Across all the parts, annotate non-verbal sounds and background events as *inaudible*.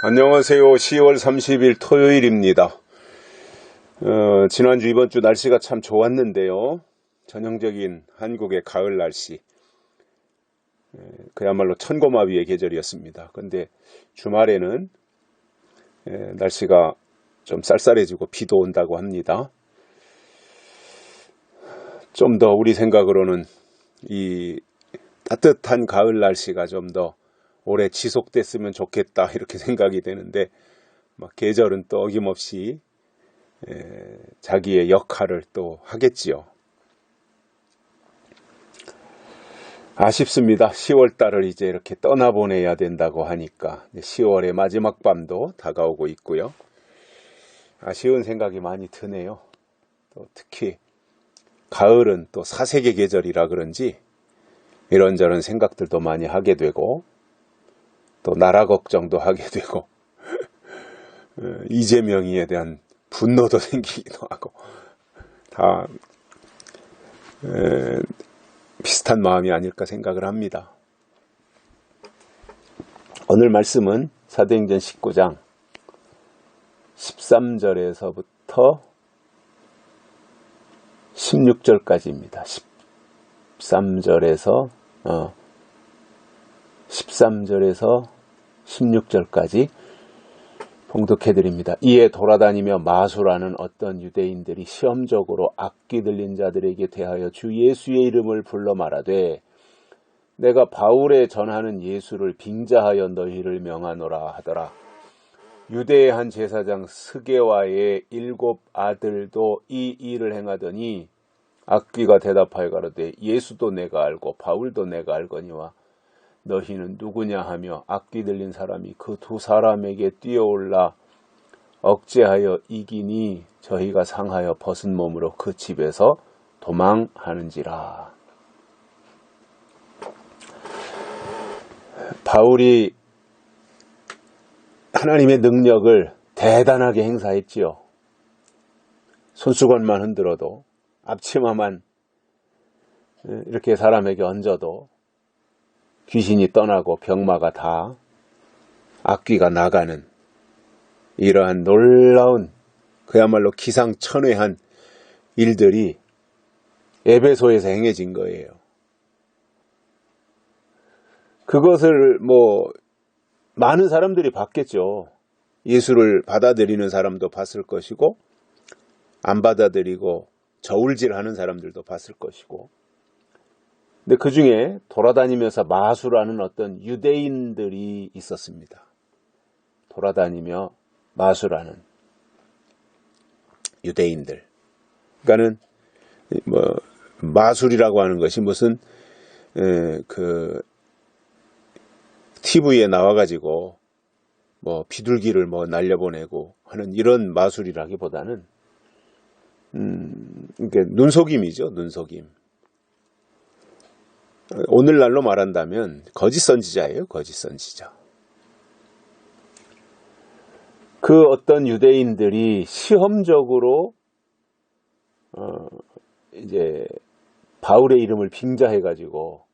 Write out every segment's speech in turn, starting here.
안녕하세요. 10월 30일 토요일입니다. 어, 지난주 이번 주 날씨가 참 좋았는데요. 전형적인 한국의 가을 날씨. 에, 그야말로 천고마비의 계절이었습니다. 근데 주말에는 에, 날씨가 좀 쌀쌀해지고 비도 온다고 합니다. 좀 더 우리 생각으로는 이 따뜻한 가을 날씨가 좀더 오래 지속됐으면 좋겠다 이렇게 *laughs* 생각이 되는데 막 계절은 또 어김없이 에, 자기의 역할을 또 하겠지요. 아쉽습니다. 10월 달을 이제 이렇게 떠나보내야 된다고 하니까 10월의 마지막 밤도 다가오고 있고요. 아쉬운 생각이 많이 드네요. 또 특히 가을은 또 사색의 계절이라 그런지 이런저런 생각들도 많이 하게 되고 또 나라 걱정도 하게 되고 어, *laughs* 이재명이에 대한 분노도 *laughs* 생기기도 하고 다 에, 비슷한 마음이 아닐까 생각을 합니다. 오늘 말씀은 사도행전 19장 13절에서부터 16절까지입니다. 13절에서 어, 13절에서 16절까지 봉독해 드립니다. 이에 돌아다니며 마수라는 어떤 유대인들이 시험적으로 악기 들린 자들에게 대하여 주 예수의 이름을 불러 말하되 내가 바울에 전하는 예수를 빙자하여 너희를 명하노라 하더라. 유대의 한 제사장 스게와의 일곱 아들도 이 일을 행하더니 악귀가 대답하여 가로되 예수도 내가 알고 바울도 내가 알거니와 너희는 누구냐 하며 악기 들린 사람이 그 두 사람에게 뛰어올라 억제하여 이기니 저희가 상하여 벗은 몸으로 그 집에서 도망하는지라. 바울이 하나님의 능력을 대단하게 행사했지요. 손수건만 흔들어도 앞치마만 이렇게 사람에게 얹어도 귀신이 떠나고 병마가 다 악귀가 나가는 이러한 놀라운 그야말로 기상천외한 일들이 에베소에서 행해진 거예요. 그것을 뭐 많은 사람들이 봤겠죠. 예수를 받아들이는 사람도 봤을 것이고 안 받아들이고 저울질하는 사람들도 봤을 것이고 근데 그 중에 돌아다니면서 마수라는 어떤 유대인들이 있었습니다. 돌아다니며 마수라는 유대인들. 그러니까는 뭐 마술이라고 하는 것이 무슨 에, 그 TV에 나와가지고 뭐 비둘기를 뭐 날려보내고 하는 이런 마술이라기보다는 음, 그러니까 눈속임이죠, 눈속임. 오늘날로 말한다면 거짓 선지자예요, 거짓 선지자. 그 어떤 유대인들이 시험적으로 어, 이제 바울의 이름을 빙자해 가지고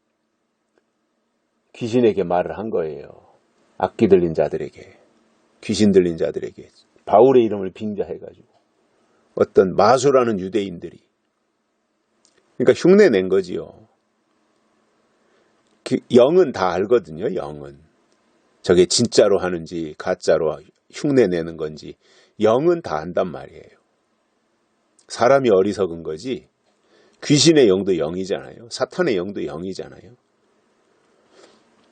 귀신에게 말을 한 거예요. 악기 들린 자들에게, 귀신 들린 자들에게 바울의 이름을 빙자해 가지고 어떤 마수라는 유대인들이 그러니까 흉내 낸 거지요. 그 영은 다 알거든요, 영은. 저게 진짜로 하는지 가짜로 흉내 내는 건지 영은 다 안단 말이에요. 사람이 어리석은 거지 귀신의 영도 영이잖아요. 사탄의 영도 영이잖아요.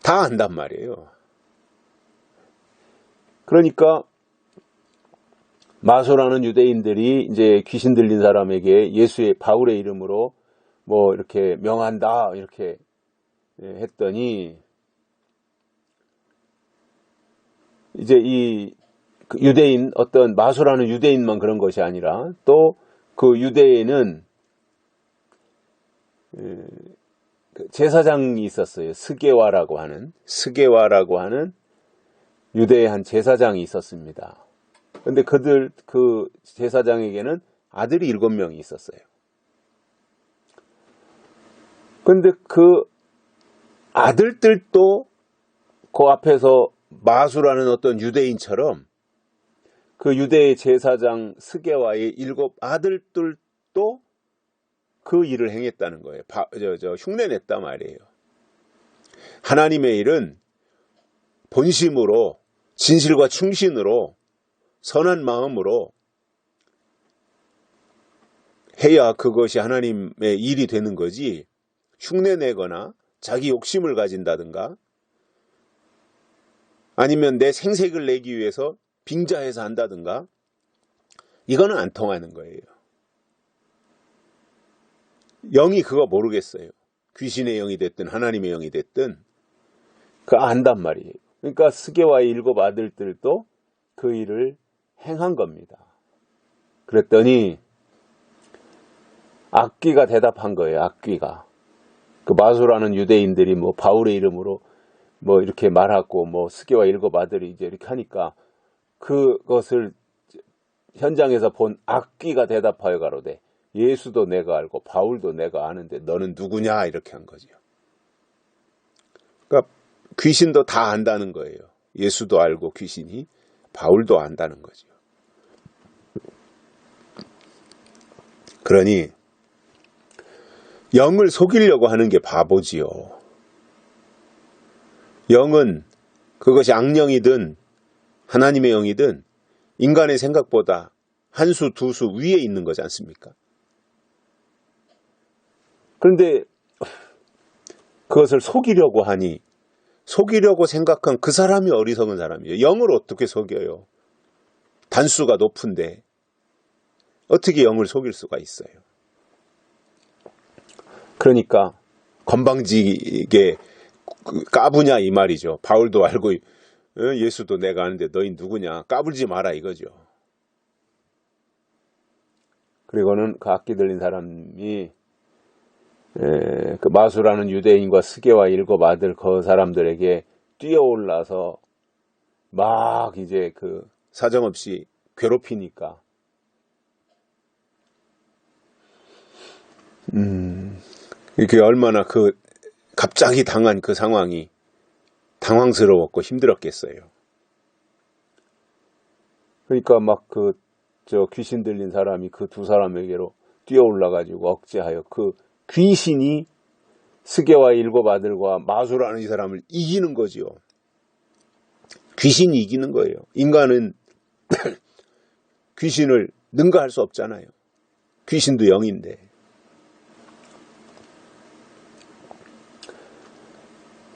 다 안단 말이에요. 그러니까 마소라는 유대인들이 이제 귀신 들린 사람에게 예수의 바울의 이름으로 뭐 이렇게 명한다 이렇게 했더니 이제 이 유대인 어떤 마소라는 유대인만 그런 것이 아니라 또 그 유대에는 제사장이 있었어요. 스게와라고 하는 스게와라고 하는 유대의 한 제사장이 있었습니다. 근데 그들 그 제사장에게는 아들이 일곱 명이 있었어요. 근데 그 아들들도 그 앞에서 마수라는 어떤 유대인처럼 그 유대의 제사장 스게와의 일곱 아들들도 그 일을 행했다는 거예요. 바, 저, 저, 흉내냈단 말이에요. 하나님의 일은 본심으로, 진실과 충신으로, 선한 마음으로 해야 그것이 하나님의 일이 되는 거지, 흉내 내거나 자기 욕심을 가진다든가, 아니면 내 생색을 내기 위해서 빙자해서 한다든가, 이거는 안 통하는 거예요. 영이 그거 모르겠어요. 귀신의 영이 됐든 하나님의 영이 됐든 그 안단 말이에요. 그러니까 스게와의 일곱 아들들도 그 일을 행한 겁니다. 그랬더니 악귀가 대답한 거예요. 악귀가. 그 마소라는 유대인들이 뭐 바울의 이름으로 뭐 이렇게 말하고 뭐 스게와 일곱 아들이 이제 이렇게 하니까 그것을 현장에서 본 악귀가 대답하여 가로되 예수도 내가 알고 바울도 내가 아는데 너는 누구냐 이렇게 한 거죠. 그러니까 귀신도 다 안다는 거예요. 예수도 알고 귀신이 바울도 안다는 거죠. 그러니 영을 속이려고 하는 게 바보지요. 영은 그것이 악령이든 하나님의 영이든 인간의 생각보다 한 수, 두 수 위에 있는 거지 않습니까? 그런데 그것을 속이려고 하니 속이려고 생각한 그 사람이 어리석은 사람이에요. 영을 어떻게 속여요? 단수가 높은데 어떻게 영을 속일 수가 있어요? 그러니까 건방지게 까부냐 이 말이죠. 바울도 알고 어, 예수도 내가 아는데 너희 누구냐 까불지 마라 이거죠. 그리고는 그 악기 들린 사람이 에, 그 마수라는 유대인과 스게와 일곱 아들 그 사람들에게 뛰어올라서 막 이제 그 사정없이 괴롭히니까 음 이게 얼마나 그 갑자기 당한 그 상황이 당황스러웠고 힘들었겠어요. 그러니까 막 그 저 귀신 들린 사람이 그 두 사람에게로 뛰어 올라가지고 억제하여 그 귀신이 스게와 일곱 아들과 마수라는 이 사람을 이기는 거지요. 귀신이 이기는 거예요. 인간은 *clears throat* 귀신을 능가할 수 없잖아요. 귀신도 영인데.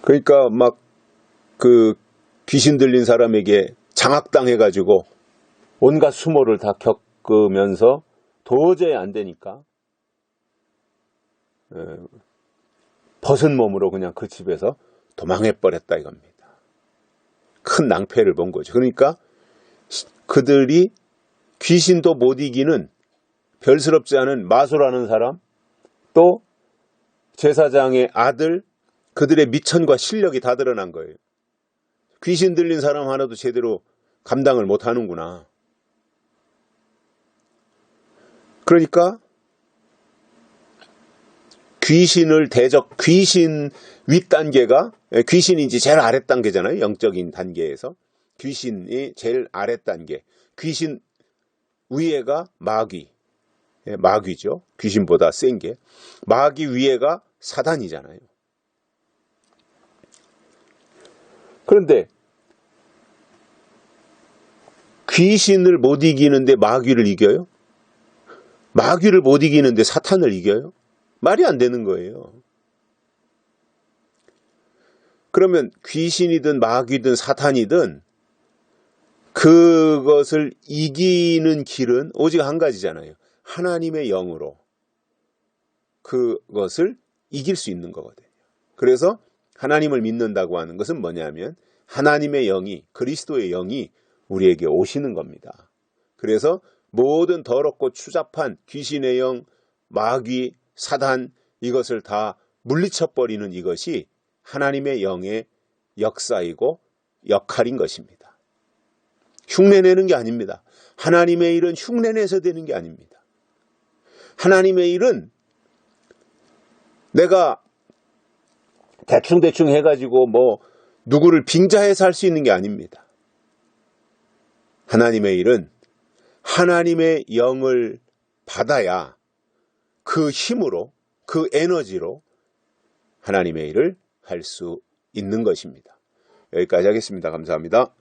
그러니까 막 그 귀신 들린 사람에게 장악당해 가지고 온갖 수모를 다 겪으면서 도저히 안 되니까 벗은 몸으로 그냥 그 집에서 도망해 버렸다 이겁니다. 큰 낭패를 본 거죠. 그러니까 그들이 귀신도 못 이기는 별스럽지 않은 마소라는 사람 또 제사장의 아들 그들의 미천과 실력이 다 드러난 거예요. 귀신 들린 사람 하나도 제대로 감당을 못 하는구나. 그러니까 귀신을 대적, 귀신 윗단계가, 예, 이제 제일 아랫단계잖아요. 영적인 단계에서. 귀신이 제일 아랫단계. 귀신 위에가 마귀. 예, 마귀죠. 귀신보다 센 게. 마귀 위에가 사단이잖아요. 그런데 귀신을 못 이기는데 마귀를 이겨요? 마귀를 못 이기는데 사탄을 이겨요? 말이 안 되는 거예요. 그러면 귀신이든 마귀든 사탄이든 그것을 이기는 길은 오직 한 가지잖아요. 하나님의 영으로 그것을 이길 수 있는 거거든요. 그래서 하나님을 믿는다고 하는 것은 뭐냐면 하나님의 영이 그리스도의 영이 우리에게 오시는 겁니다. 그래서 모든 더럽고 추잡한 귀신의 영, 마귀, 사단 이것을 다 물리쳐 버리는 이것이 하나님의 영의 역사이고 역할인 것입니다. 흉내내는 게 아닙니다. 하나님의 일은 흉내내서 되는 게 아닙니다. 하나님의 일은 내가 대충대충 해가지고 뭐 누구를 빙자해서 할 수 있는 게 아닙니다. 하나님의 일은 하나님의 영을 받아야 그 힘으로, 그 에너지로 하나님의 일을 할 수 있는 것입니다. 여기까지 하겠습니다. 감사합니다.